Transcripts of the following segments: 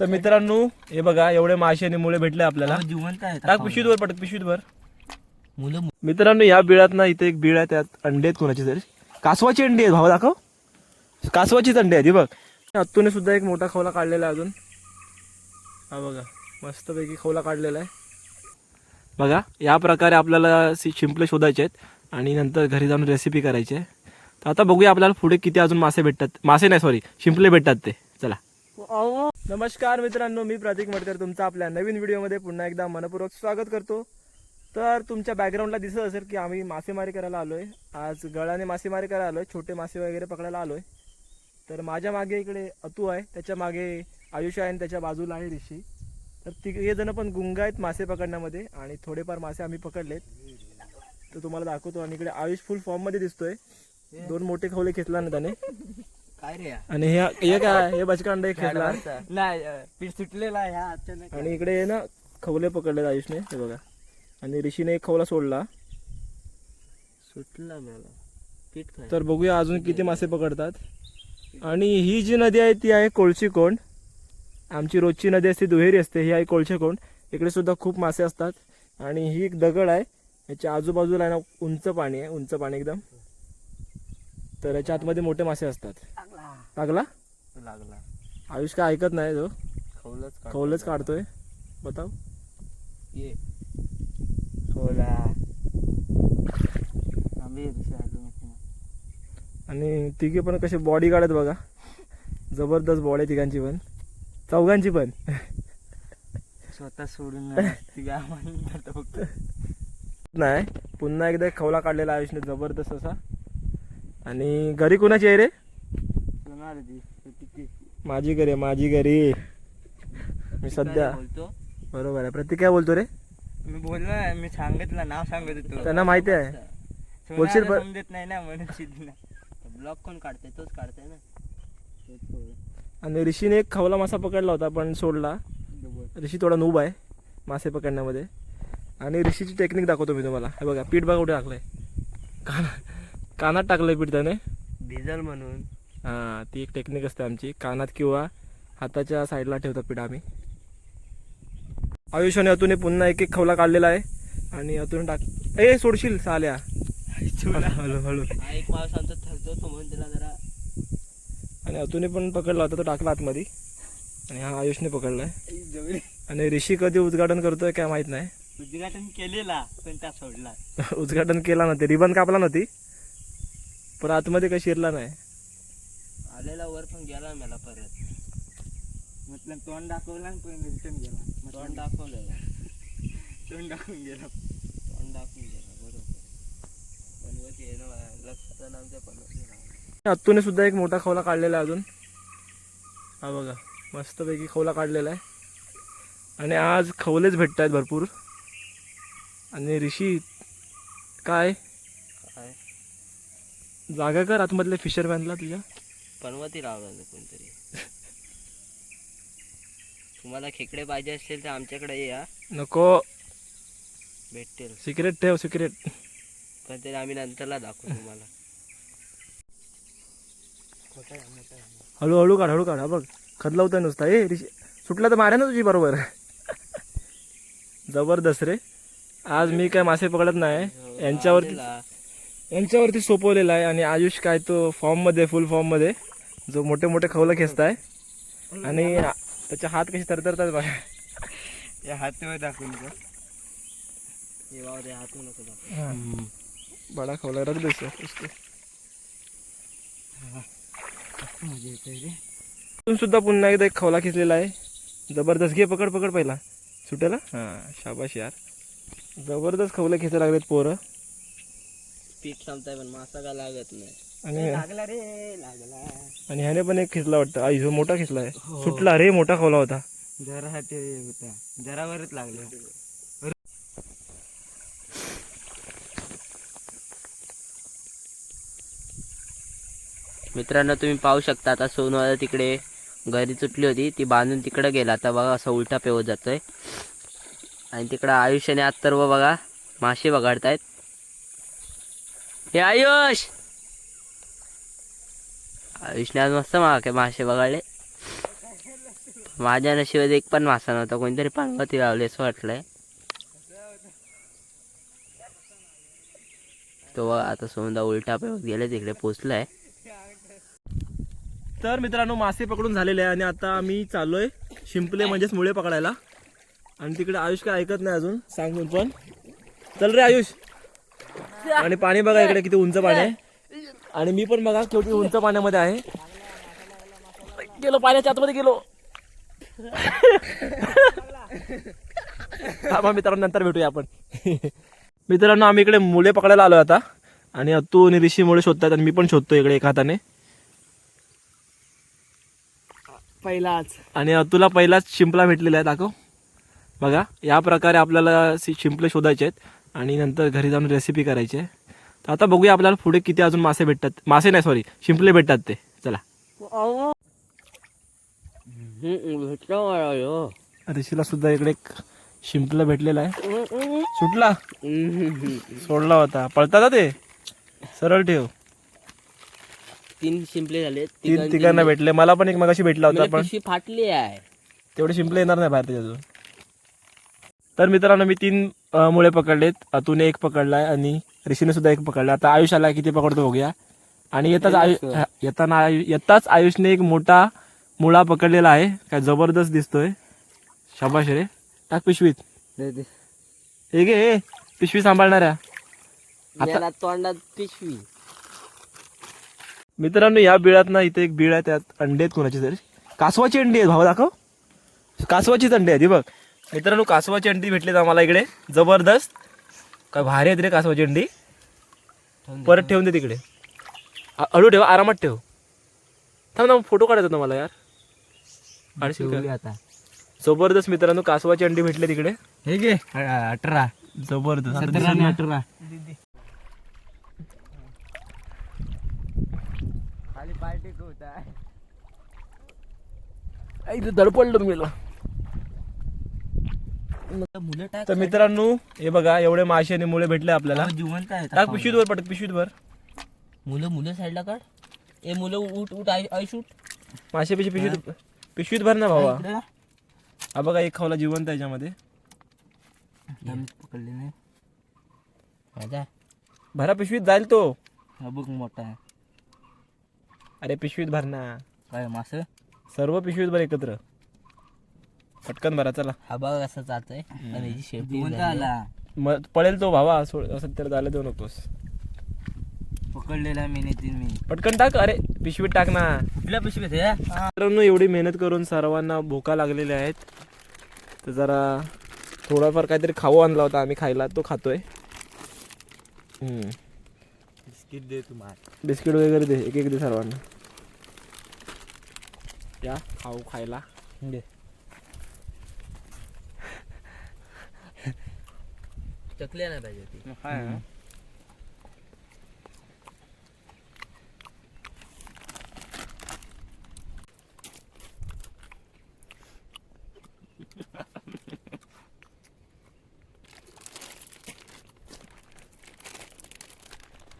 तर मित्रांनो हे बघा एवढे मासे आणि मुळे भेटले आपल्याला. जिवंत आहे टाक पिशवीत वर पटक पिशवीत वर मुलं मित्रांनो या बिळात ना इथे एक बिळ आहे त्यात अंडे आहेत कोणाची तरी. कासवाची अंडी आहेत भावा दाखव. कासवाचीच अंडी आहेत बघ. हत्तूने सुद्धा एक मोठा खवला काढलेला आहे अजून. हा बघा मस्तपैकी खवला काढलेला आहे. बघा या प्रकारे आपल्याला शिंपले शोधायचे आहेत आणि नंतर घरी जाऊन रेसिपी करायची आहे. तर आता बघूया आपल्याला पुढे किती अजून मासे भेटतात. मासे नाही सॉरी शिंपले भेटतात ते. चला. नमस्कार मित्रांनो मी प्रतीक मडकर. तुमचं आपल्या नवीन व्हिडिओमध्ये पुन्हा एकदा मनपूर्वक स्वागत करतो. तर तुमच्या बॅकग्राऊंडला दिसत असेल की आम्ही मासेमारी करायला आलोय. आज गळाने मासेमारी करायला आलोय छोटे मासे वगैरे पकडायला आलोय. तर माझ्या मागे इकडे अतू आहे त्याच्यामागे आयुष आहे आणि त्याच्या बाजूला आहे ऋषी. तर तिघे जण पण गुंग आहेत मासे पकडण्यामध्ये आणि थोडेफार मासे आम्ही पकडलेत. तर तुम्हाला दाखवतो आणि इकडे आयुष फुल फॉर्ममध्ये दिसतोय. दोन मोठे खवले घेतला ना त्याने. काय रे या? आणि हे हे काय? हे बचकांड खेचला नाही पीठ सुटलेला आहे अचानक. आणि इकडे हे ना खवले पकडलेत आयुषने हे बघा. आणि ऋषीने एक खवला सोडला. सुटला मला. पीठ तर बघूया अजून किती मासे पकडतात. आणि ही जी नदी आहे ती आहे कोळशी कोंड. आमची रोजची नदी असते दुहेरी असते ही आहे कोळशे कोंड. इकडे सुद्धा खूप मासे असतात. आणि ही एक दगड आहे. याच्या आजूबाजूला आहे ना उंच पाणी आहे उंच पाणी एकदम. तर याच्या आतमध्ये मोठे मासे असतात. लागला? लागला. आयुष काय ऐकत नाही तो? खवलच. खवलच काढतोय? बताव. ये. खवला. आणि तिघे पण कसे बॉडी काढत बघा. जबरदस्त बॉडी आहे तिघांची पण. चौघांची पण. स्वतः सोडून फक्त. नाही पुन्हा एकदा एक खवला काढलेला आयुषने जबरदस्त असा. आणि घरी कुणाची आहे रे. माझी घरी माझी घरी. मी सध्या बोलतो. बरोबर आहे. प्रतीक काय बोलतो रे. मी बोललो मी सांगितलं नाव सांगत होतो. त्यांना माहिती आहे. बोलशील समजत नाही ना म्हणून ब्लॉग कोण काढते तोच काढते ना. आणि ऋषीने एक खवला मासा पकडला होता पण सोडला. ऋषी थोडा नूब आहे मासे पकडण्यामध्ये. आणि ऋषीची टेक्निक दाखवतो मी तुम्हाला. हे बघा पीठ बघा कुठे टाकलंय. काना कानात टाकलंय पीठ त्याने. भिजल म्हणून. हां ती एक टेक्निक असते आमची. कानात किंवा हाताच्या साईडला ठेवतात पीठ आम्ही. आयुष आणि अतुने पुन्हा एक एक खवला काढलेला आहे. आणि अतुने टाक ए सोडशील साल्या. हळू हळू. एक माणूस आमचा थरतो तो म्हणून त्याला जरा आणि अतुने पण पकडला होता तो टाकला आतमध्ये. आणि हा आयुषने पकडलाय जवळ. आणि ऋषी कधी उद्घाटन करतोय काय माहीत नाही. उद्घाटन केलेला पण त्या सोडला. उद्घाटन केला नव्हते. रिबन कापला नव्हती. पण आतमध्ये काही शिरला नाही. आलेला वर पण गेला मला परत. म्हटलं तोंड दाखवला आणि पण रिटर्न गेला. तोंड दाखवलेला तोंड दाखवून गेला. तोंड दाखवून गेला बरोबर. पनवती लक्षात आमच्या पनवती राहणार अत्तूने सुद्धा एक मोठा खवला काढलेला आहे अजून. हा बघा मस्तपैकी खवला काढलेला आहे. आणि आज खवलेच भेटत आहेत भरपूर. आणि ऋषी काय? काय? जागा कर आतमधल्या फिशरमॅनला तुझ्या. पनवती लावलं कोणतरी. तुम्हाला खेकडे पाहिजे असतील तर आमच्याकडे या. नको. भेटतील. सिक्रेट ठेव सिक्रेट. पण तरी आम्ही नंतरला दाखवू तुम्हाला. हळूहळू काढ हळू काढ. हा बघ खदलावता नुसता. ए ऋषी सुटला तर मारे ना तुझी बरोबर. जबरदस्त रे. आज मी काय मासे पकडत नाही. हो, यांच्यावरती. यांच्यावरती सोपवलेला आहे आणि आयुष काय तो फॉर्ममध्ये फुल फॉर्ममध्ये जो मोठे मोठे खवलं खेचताय. आणि आ- त्याचे हात कसे तरतरतात बघा. या हातीवर दाखवून हात. बडा खवला रख दे उसको सुद्धा पुन्हा एकदा एक खवला खेचलेला आहे. जबरदस्त. घे पकड पकड पहिला. सुटेला? हां शाबाश यार. जबरदस्त खवलं खेचायला लागलेत पोरं. पीठ संपताय पण मासा का लागत नाही. आणि लागला रे लागला. आणि ह्याने पण एक खेचला वाटतं. आई ह्यो मोठा खेचला आहे. हो. सुटला रे मोठा खवला होता. जरा ते होता. जरावरच लागलं. मित्रांनो तुम्ही पाहू शकता आता सोनू आता तिकडे घरी सुटली होती. ती बांधून तिकडे गेला. आता बघा असा उलटा पेवत जातोय. आणि तिकडं आयुष्याने अत्तर्व बघा. मासे बघाडतायत हे आयुष! आयुषने आज मस्त मा मासे बघाले माझ्या नशिबात एक पण मासा नव्हता कोणतरी पानवती लावली असं वाटलंय. तो आता सोमदा उलटा पेवत गेले तिकडे पोचलाय. तर मित्रांनो मासे पकडून झालेले आहे आणि आता आम्ही चाललोय शिंपले म्हणजेच मुळे पकडायला. आणि तिकडे आयुष काय ऐकत नाही अजून सांगून पण. चल रे आयुष. आणि पाणी बघा इकडे किती उंच पाणी आहे. आणि मी पण बघा किती उंच पाण्यामध्ये आहे. गेलो पाण्याच्या आतमध्ये गेलो. थांबा मित्रांनो नंतर भेटूया आपण. मित्रांनो आम्ही इकडे मुले पकडायला आलो आता. आणि तू आणि ऋषी मुळे शोधतात आणि मी पण शोधतो इकडे एका हाताने. पहिलाच. आणि तुला पहिलाच शिंपला भेटलेला आहे दाखव. बघा या प्रकारे आपल्याला शिंपले शोधायचे आहेत. आणि नंतर घरी जाऊन रेसिपी करायची. आहे तर आता बघूया आपल्याला पुढे किती अजून मासे भेटतात. मासे नाही सॉरी शिंपले भेटतात ते. चला. ऋषीला सुद्धा इकडे एक शिंपलं भेटलेलं आहे. सुटला? सोडला होता. पळतात ना ते. सरळ ठेव. तीन शिंपले झाले. तीन तिघांना भेटले. मला पण एक मगाशी भेटला होता पण फाटली आहे. तेवढे शिंपले येणार नाही बाहेर त्याच्यातून तर मित्रांनो मी तीन मुळे पकडलेत. अतुने एक पकडलाय आणि ऋषीने सुद्धा एक पकडला. आता आयुष आला किती पकडतो बघूया. आणि येताच आयुष येताना आयु येताच आयुषने एक मोठा मुळा पकडलेला आहे. काय जबरदस्त दिसतोय. शाबाश रे. टाक पिशवीत. हे घे हे, पिशवी सांभाळणाऱ्या. त्याला तोंडात पिशवी. मित्रांनो या बिळात ना इथे एक बिळ आहे त्यात अंडे आहेत कोणाची तरी. कासवाची अंडी आहेत भाऊ दाखव. कासवाचीच अंडी आहेत ही बघ. मित्रांनो कासवाची अंडी भेटलीत आम्हाला इकडे. जबरदस्त. काय भारी आहेत रे कासवाची अंडी. परत ठेवून दे तिकडे. हळू ठेव आरामात ठेव. थांब ना फोटो काढायचा होता मला यार? आता. जबरदस्त मित्रांनो कासवाची अंडी भेटले तिकडे हे घे अठरा. जबरदस्त. अठरा. खाली पार्टी होता दडपडलो मेला. तर मित्रांनो हे बघा एवढे मासे आणि मुळे भेटले आपल्याला. जिवंत पिशवीत वर पटक पिशवीत वर. मुलं मुलं साईडला काढ. ए मुलं उठ उठ आई आई शूट. मासे पिशवी पिशवीत पिशवीत भर ना भावा. हा बघा एक खावला जिवंत आहे याच्यामध्ये. पकडले नाही. माझा भरा पिशवीत जाईल तो. हा बघ मोठा आहे. अरे पिशवीत भर ना. काय मास? सर्व पिशवीत भर एकत्र. पटकन भरा चला. हा बघा कसा चालतोय. आणि याची शेपटी आला मग पळेल तो भावा सोड असं त्याला जायला देऊ नकोस. पकडलेला मी तीन मी. पटकन टाक अरे पिशवीत टाक ना. कुठल्या पिशवीत मित्रांनो एवढी मेहनत करून सर्वांना भोका लागलेल्या आहेत. तर जरा थोडाफार काहीतरी खाऊ आणला होता आम्ही खायला तो खातोय. हम्म. बिस्किट दे तुम्हाला बिस्किट वगैरे दे एक एक दे सर्वांना. या खाऊ खायला. चकल्या नाही पाहिजे ती.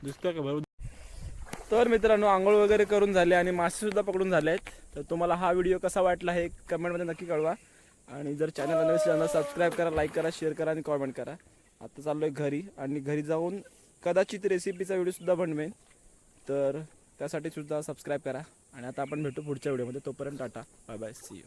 दिसतोय का बरोबर तर मित्रांनो आंघोळ वगैरे करून झाले आणि मासे सुद्धा पकडून झाले आहेत. तर तुम्हाला हा व्हिडिओ कसा वाटला हे कमेंटमध्ये नक्की कळवा. आणि जर चॅनल नवीन चॅनल सबस्क्राईब करा लाईक करा शेअर करा आणि कॉमेंट करा. आता चाललोय घरी आणि घरी जाऊन कदाचित रेसिपीचा व्हिडिओसुद्धा बनवेन. तर त्यासाठी सुद्धा सबस्क्राईब करा. आणि आता आपण भेटू पुढच्या व्हिडिओमध्ये तोपर्यंत tata. Bye bye see you